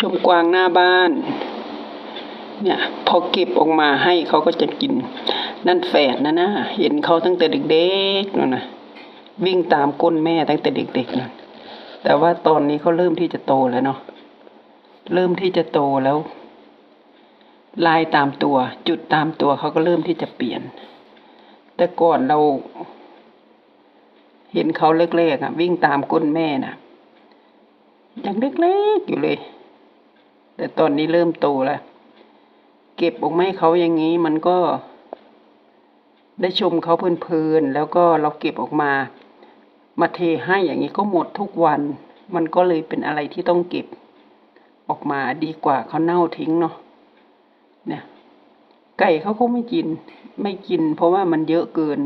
ชมกวางหน้าบ้าน เนี่ยพอเก็บออกมาให้เขาก็จะกิน นั่นแฝดนะนะเห็นเขาตั้งแต่เด็กๆนั่นนะวิ่งตามก้นแม่ตั้งแต่เด็กๆนั่นแต่ว่าตอนนี้เขาเริ่มที่จะโตแล้วเนาะเริ่มที่จะโตแล้ว ลายตามตัว จุดตามตัวเขาก็เริ่มที่จะเปลี่ยน แต่ก่อนเรา เห็นเขาเล็กๆอะ วิ่งตามก้นแม่น่ะยังเล็กๆอยู่เลย แต่ตอนนี้เริ่มโตแล้วเก็บออกมาให้เขาอย่างนี้มันก็ ได้ชมเขาเพลินๆแล้วก็เราเก็บออกมา มาเทให้อย่างนี้ก็หมดทุกวัน มันก็เลยเป็นอะไรที่ต้องเก็บออกมาดีกว่าเขาเน่าทิ้งเนาะเนี่ยไก่เขาก็ไม่กิน ไม่กิน เพราะว่ามันเยอะเกิน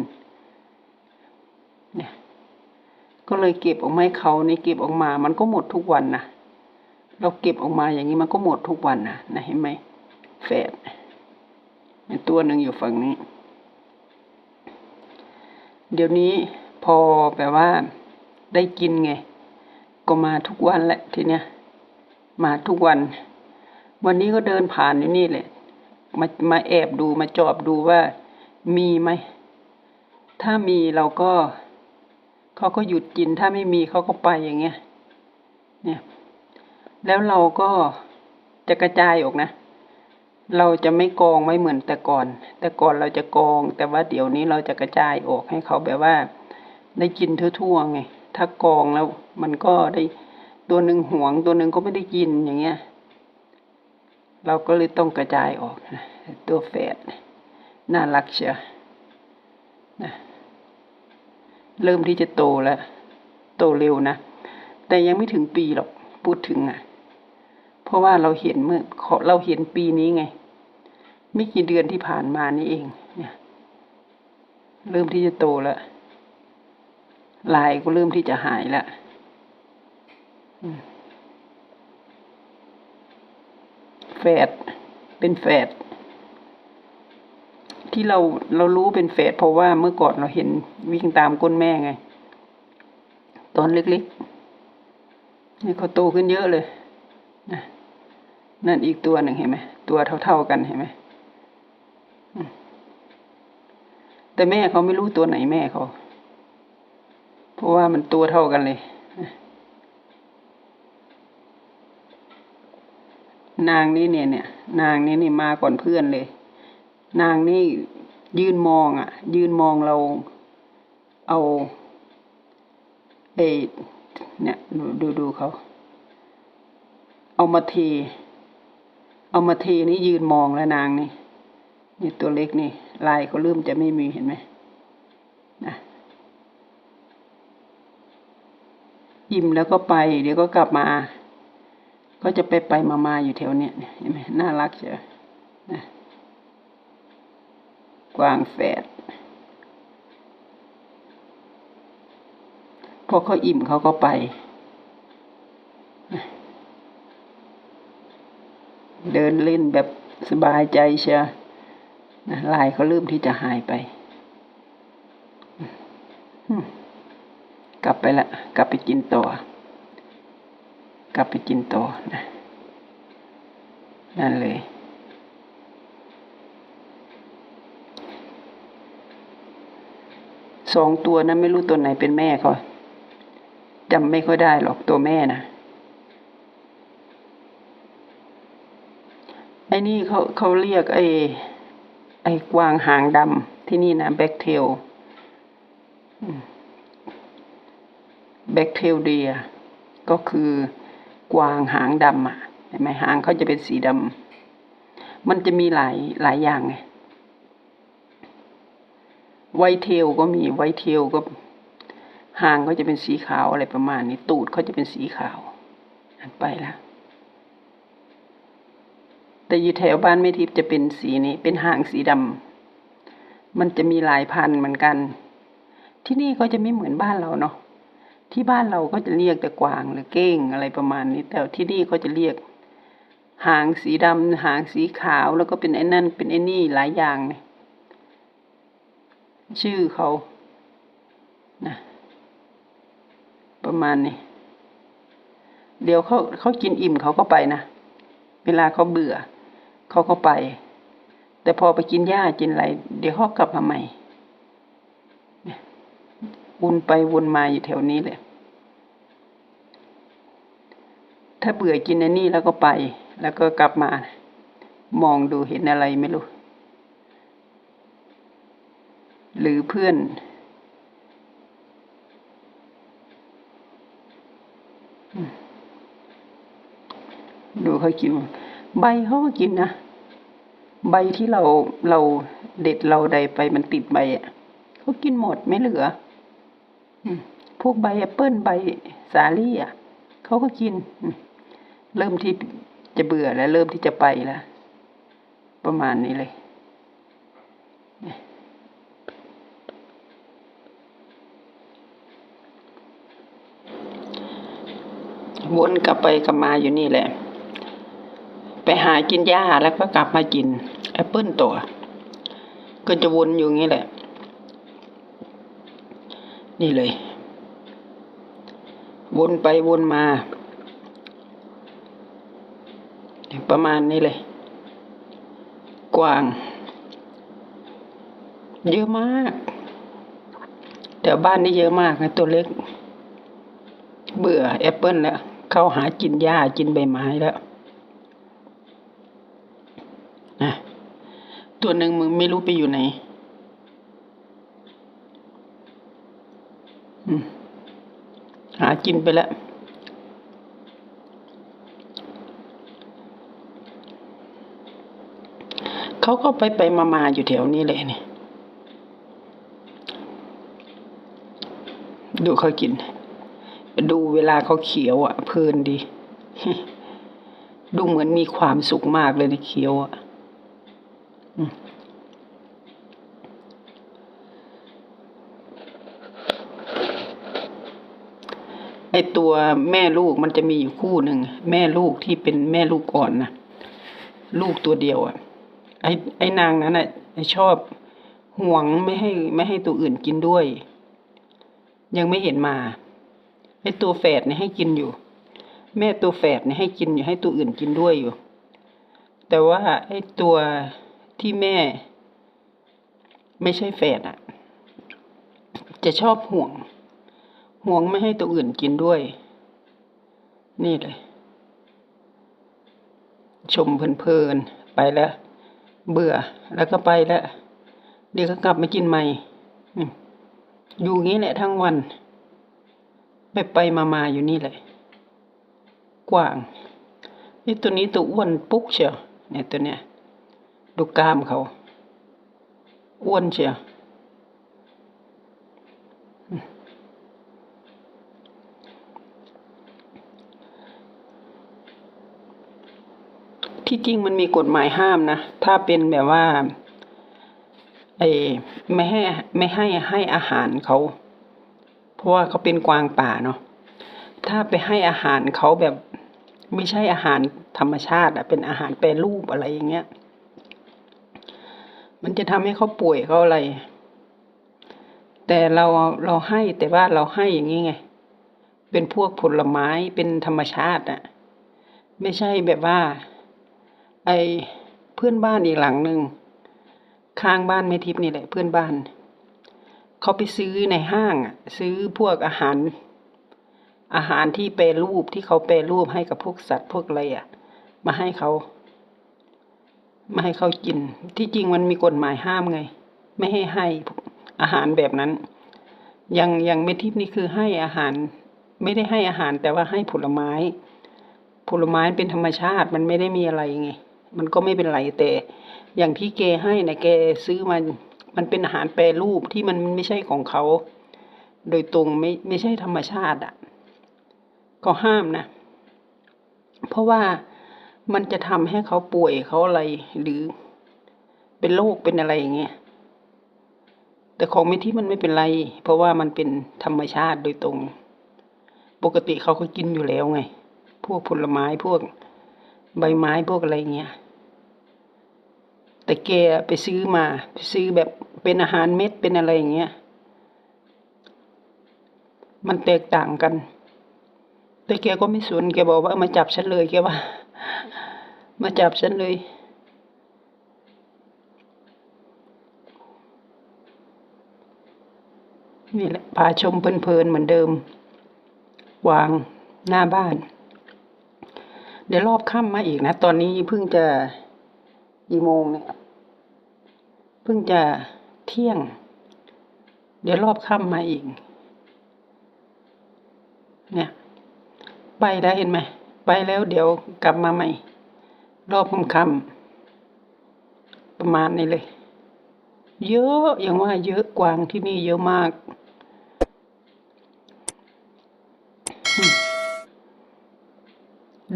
เนี่ย ก็เลยเก็บออกมาให้เขานี่เก็บออกมา มันก็หมดทุกวันนะ เราเก็บออกมาอย่างนี้มันก็หมดทุกวันนะนะเห็นไหมแฝดตัวหนึ่งอยู่ฝั่งนี้ เดี๋ยวนี้พอแบบว่า ได้กินไง ก็มาทุกวันแหละทีเนี้ยมาทุกวัน วันนี้ก็เดินผ่านอยู่นี่แหละมามาแอบดูมาจอบดูว่า มีไหม ถ้ามีเราก็เขาก็หยุดกินถ้าไม่มีเขาก็ไปอย่างเงี้ย เนี่ย แล้วเราก็จะกระจายออกนะ เราจะไม่กองไว้เหมือนแต่ก่อน แต่ก่อนเราจะกอง แต่ว่าเดี๋ยวนี้เราจะกระจายออกให้เขาแบบว่า ได้กินทั่วๆไง ถ้ากองแล้วมันก็ได้ตัวหนึ่งหวงตัวหนึ่งก็ไม่ได้กินอย่างเงี้ย เราก็เลยต้องกระจายออกนะตัวแฝดน่ารักเชียวนะเริ่มที่จะโตแล้ว โตเร็วนะ แต่ยังไม่ถึงปีหรอก พูดถึงอะ ราะว่าเราเห็นเมื่อเราเห็นปีนี้ไง ไม่กี่เดือนที่ผ่านมานี่เอง เนี่ย เริ่มที่จะโตแล้วลายก็เริ่มที่จะหายแล้วแฝดเป็นแฝดที่เราเรารู้เป็นแฝดเพราะว่าเมื่อก่อนเราเห็นวิ่งตามก้นแม่ไง ตอนเล็กๆนี่เขาโตขึ้นเยอะเลยนะ นั่นอีกตัวหนึ่งเห็นไหมตัวเท่าๆกันเห็นไหมแต่แม่เขาไม่รู้ตัวไหนแม่เขา เพราะว่ามันตัวเท่ากันเลย นางนี่เนี่ยเนี่ย นางนี่นี่มาก่อนเพื่อนเลย นางนี่ยืนมองอะ ยืนมองเราเอาเอเนี่ยดูดูดูเขา เอามาเท เอามาเทนี่ยืนมองแล้วนางนี่นี่ตัวเล็กนี่ ลายเขาเริ่มจะไม่มีเห็นไหมนะอิ่มแล้วก็ไป เดี๋ยวก็กลับมา ก็จะไปไปมามาอยู่แถวเนี้ยเห็นไหมน่ารักเชียวนะกวางแฝดพอเขาอิ่มเขาก็ไป เดินเล่นแบบสบายใจเชียวนะลายเขาเริ่มที่จะหายไป กลับไปละกลับไปกินต่อ กลับไปกินต่อนะ นั่นเลยสองตัวนั้นไม่รู้ตัวไหนเป็นแม่เขาจำไม่ค่อยได้หรอกตัวแม่นะ ไอ้นี่เขาเขาเรียกไอ้ไอ้กวางหางดำที่นี่นะแบ็กเทลแบ็กเทลเดีย ก็คือกวางหางดำอะเห็นไหมหางเขาจะเป็นสีดำมันจะมีหลายหลายอย่างไงไวเทลก็มีไวเทลก็หางก็จะเป็นสีขาวอะไรประมาณนี้ ตูดเขาจะเป็นสีขาวอันไปแล้ว แต่อยู่แถวบ้านแม่ทิพย์จะเป็นสีนี้ เป็นหางสีดำมันจะมีหลายพันเหมือนกัน ที่นี่ก็จะไม่เหมือนบ้านเราเนาะที่บ้านเราก็จะเรียกแต่กวางหรือเก้งอะไรประมาณนี้ แต่ที่นี่เขาจะเรียก หางสีดำหางสีขาวแล้วก็เป็นไอ้นั่นเป็นไอ้นี่หลายอย่างเนี่ยชื่อเขานะประมาณนี้ เดี๋ยวเขาเขากินอิ่มเขาก็ไปนะ เวลาเขาเบื่อ เขาก็ไป แต่พอไปกินหญ้ากินอะไรเดี๋ยวเขากลับมาใหม่วนไปวนมาอยู่แถวนี้แหละ ถ้าเบื่อกินอันนี้แล้วก็ไป แล้วก็กลับมา มองดูเห็นอะไรไม่รู้ หรือเพื่อน ดูเขากิน ใบเขาก็กินนะ ใบที่เราเราเด็ดเราใดไปมันติดใบอะเขากินหมดไม่เหลือพวกใบแอปเปิลใบสาลี่อะเขาก็กิน เริ่มที่จะเบื่อแล้ว เริ่มที่จะไปแล้วประมาณนี้เลยวนกลับไปกลับมาอยู่นี่แหละ หากินหญ้าแล้วก็กลับมากินแอปเปิลตัวก็จะวนอยู่างี้แหละ นี่เลย วนไปวนมาประมาณนี้เลย กว้าง เยอะมากแต่บ้านนี่เยอะมากนะตัวเล็ก เบื่อแอปเปิลแล้วเข้าหากินหญ้ากินใบไม้แล้ว นะตัวหนึ่งมึงไม่รู้ไปอยู่ไหนหากินไปแล้วเขาก็ไปไปมามาอยู่แถวนี้เลยนี่ ดูเขากิน ดูเวลาเขาเขียวอะ เพลินดี ดูเหมือนมีความสุขมากเลยในเคี้ยวอะ ไอตัวแม่ลูกมันจะมีอยู่คู่หนึ่งแม่ลูกที่เป็นแม่ลูกอ่อนนะลูกตัวเดียวอะ ไอไอนางนั้นอะชอบห่วงไม่ให้ไม่ให้ตัวอื่นกินด้วย ยังไม่เห็นมาไอตัวแฝดเนี่ยให้กินอยู่ แม่ตัวแฝดเนี่ยให้กินอยู่ให้ตัวอื่นกินด้วยอยู่ แต่ว่าไอตัว ที่แม่ ไม่ใช่แฝดอะ จะชอบห่วง ห่วงไม่ให้ตัวอื่นกินด้วย นี่เลย ชมเพลินๆไปแล้ว เบื่อแล้วก็ไปแล้ว เดี๋ยวก็กลับมากินใหม่อยู่งี้แหละทั้งวัน ไปไปมามาอยู่นี่แหละ กว้าง นี่ตัวนี้ตัวอ้วนปุ๊กเชียวเนี่ยตัวเนี้ย ดูกล้ามเขา อ้วนเชียวที่จริงมันมีกฎหมายห้ามนะ ถ้าเป็นแบบว่าไอ้ไม่ให้ไม่ให้ให้อาหารเขา เพราะว่าเขาเป็นกวางป่าเนาะถ้าไปให้อาหารเขาแบบไม่ใช่อาหารธรรมชาติอะเป็นอาหารแปรรูปอะไรอย่างเงี้ย มันจะทำให้เขาป่วยเขาอะไร แต่เราเราให้แต่ว่าเราให้อย่างนี้ไง เป็นพวกผลไม้เป็นธรรมชาติอะไม่ใช่แบบว่า ไอเพื่อนบ้านอีกหลังหนึ่งข้างบ้านแม่ทิพย์นี่แหละ เพื่อนบ้านเขาไปซื้อในห้างอะซื้อพวกอาหาร อาหารที่แปรรูปที่เขาแปรรูปให้กับพวกสัตว์พวกอะไรอะมาให้เขา มาให้เขากิน ที่จริงมันมีกฎหมายห้ามไง ไม่ให้ให้อาหารแบบนั้น อยังอยังเมทิพย์นี่คือให้อาหาร ไม่ได้ให้อาหารแต่ว่าให้ผลไม้ ผลไม้เป็นธรรมชาติมันไม่ได้มีอะไรไง มันก็ไม่เป็นไรแต่ อย่างที่แกให้นะแกซื้อมามันเป็นอาหารแปรรูปที่มันไม่ใช่ของเขา โดยตรงไม่ไม่ใช่ธรรมชาติอะ ก็ห้ามนะ เพราะว่า มันจะทำให้เขาป่วยเขาอะไรหรือเป็นโรคเป็นอะไรอย่างเงี้ย แต่ของไม่ที่มันไม่เป็นไร เพราะว่ามันเป็นธรรมชาติโดยตรง ปกติเขาก็กินอยู่แล้วไง พวกผลไม้พวกใบไม้พวกอะไรเงี้ย แต่แกไปซื้อมาไปซื้อแบบเป็นอาหารเม็ดเป็นอะไรอย่างเงี้ย มันแตกต่างกัน แต่แกก็ไม่สนแกบอกว่ามาจับฉันเลยแกว่า มาจับฉันเลย นี่แหละพาชมเพลินๆเหมือนเดิม วางหน้าบ้าน เดี๋ยวรอบค่ำมาอีกนะ ตอนนี้เพิ่งจะกี่โมงเนี่ยเพิ่งจะเที่ยง เดี๋ยวรอบค่ำมาอีก เนี่ย ไปแล้วเห็นไหม ไปแล้วเดี๋ยวกลับมาใหม่ รอบค่ำๆประมาณนี้เลย เยอะอย่างว่าเยอะกวางที่นี่เยอะมาก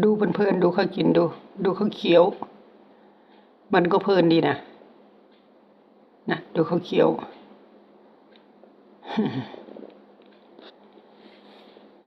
ดูเพลินๆดูเขากินดู ดูเขาเคี้ยว มันก็เพลินดีนะนะดูเขาเคี้ยว